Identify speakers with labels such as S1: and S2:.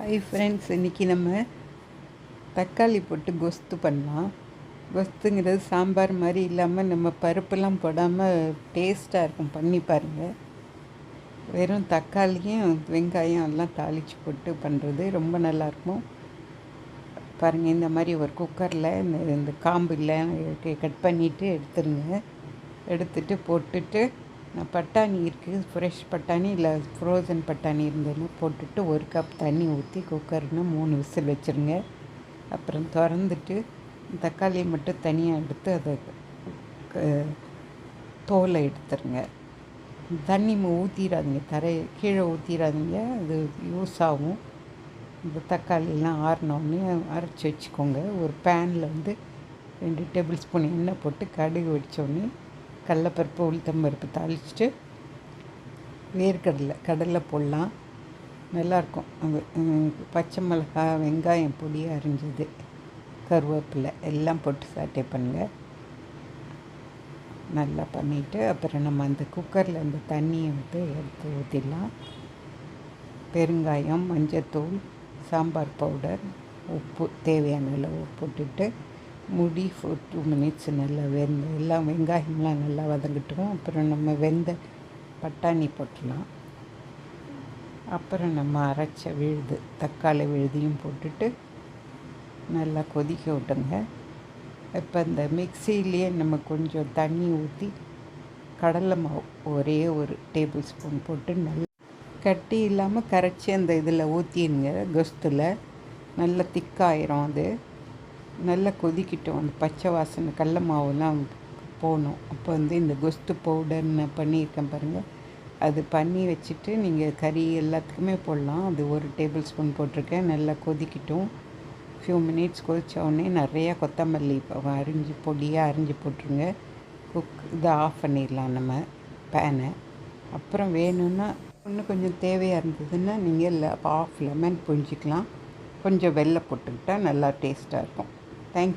S1: Hi friends இன்றைக்கி நம்ம தக்காளி போட்டு கொஸ்து பண்ணலாம். கொஸ்துங்கிறது சாம்பார் மாதிரி இல்லாமல் நம்ம பருப்பெல்லாம் போடாமல் டேஸ்ட்டாக இருக்கும். பண்ணி பாருங்கள் வெறும் தக்காளியும் வெங்காயம் எல்லாம் தாளித்து போட்டு பண்ணுறது ரொம்ப நல்லாயிருக்கும் பாருங்கள் இந்த மாதிரி ஒரு குக்கரில் இந்த இந்த காம்பு இல்லை கட் பண்ணிவிட்டு எடுத்துருங்க. எடுத்துட்டு போட்டுட்டு பட்டாணி இருக்குது ஃப்ரெஷ் பட்டாணி இல்லை ஃப்ரோசன் பட்டாணி இருந்தாலும் போட்டுட்டு ஒரு கப் தண்ணி ஊற்றி குக்கர்னு மூணு விசில் வச்சுருங்க. அப்புறம் திறந்துட்டு தக்காளியை மட்டும் தனியாக எடுத்து அதை க- தோலை எடுத்துருங்க. தண்ணி ஊற்றிடாதீங்க தரை கீழே ஊற்றிடாதீங்க அது யூஸ் ஆகும். இந்த தக்காளியெல்லாம் ஆறினோடனே அரைச்சி வச்சுக்கோங்க. ஒரு பேனில் வந்து ரெண்டு டேபிள் ஸ்பூன் எண்ணெய் போட்டு கடுகு வச்சோடனே கடலப்பருப்பு உளுத்தம்பருப்பு தாளிச்சிட்டு வேர்க்கடலை கடலை போடலாம். நல்லாயிருக்கும். அது பச்சை மிளகாய் வெங்காயம் பொடி அரிஞ்சது கருவேப்பிலை எல்லாம் போட்டு சாட்டை பண்ணுங்கள் நல்லா பண்ணிவிட்டு அப்புறம் நம்ம அந்த குக்கரில் அந்த தண்ணியை வந்து எடுத்து ஊற்றிடலாம் பெருங்காயம் மஞ்சத்தூள் சாம்பார் பவுடர் உப்பு தேவையான அளவு போட்டுட்டு முடி ஃபோர் டூ மினிட்ஸ் நல்லா வெந்த எல்லாம் வெங்காயம்லாம் நல்லா வதங்கிட்டோம் அப்புறம் நம்ம வெந்த பட்டாணி போட்டுடலாம். அப்புறம் நம்ம அரைச்ச விழுது தக்காளி விழுதியும் போட்டுட்டு நல்லா கொதிக்க விட்டுங்க இப்போ இந்த மிக்சியிலேயே நம்ம கொஞ்சம் தண்ணி ஊற்றி கடலை மாவு ஒரே ஒரு டேபிள் ஸ்பூன் போட்டு நல்லா கட்டி இல்லாமல் கரைச்சி அந்த இதில் ஊற்றினுங்க கொஸ்தில் நல்லா திக்காயிரும் அது. நல்லா கொதிக்கிட்டோம். அந்த பச்சை வாசனை கடல மாவுலாம் போகணும் அப்போ வந்து இந்த கொஸ்து பவுடர் நான் பண்ணியிருக்கேன் பாருங்கள் அது பண்ணி வச்சுட்டு நீங்கள் கறி எல்லாத்துக்குமே போடலாம். அது ஒரு டேபிள் ஸ்பூன் போட்டிருக்கேன். நல்லா கொதிக்கிட்டும். ஃபியூ மினிட்ஸ் கொதிச்ச உடனே நிறையா கொத்தமல்லி இப்போ அரிஞ்சு பொடியாக அரிஞ்சு போட்டுருங்க. குக் இதை ஆஃப் பண்ணிடலாம் நம்ம பேனை அப்புறம் வேணும்னா இன்னும் கொஞ்சம் தேவையாக இருந்ததுன்னா நீங்கள் ஆஃப் லெமன் புரிஞ்சிக்கலாம் கொஞ்சம் வெள்ளை போட்டுக்கிட்டால் நல்லா டேஸ்ட்டாக இருக்கும். Thank you.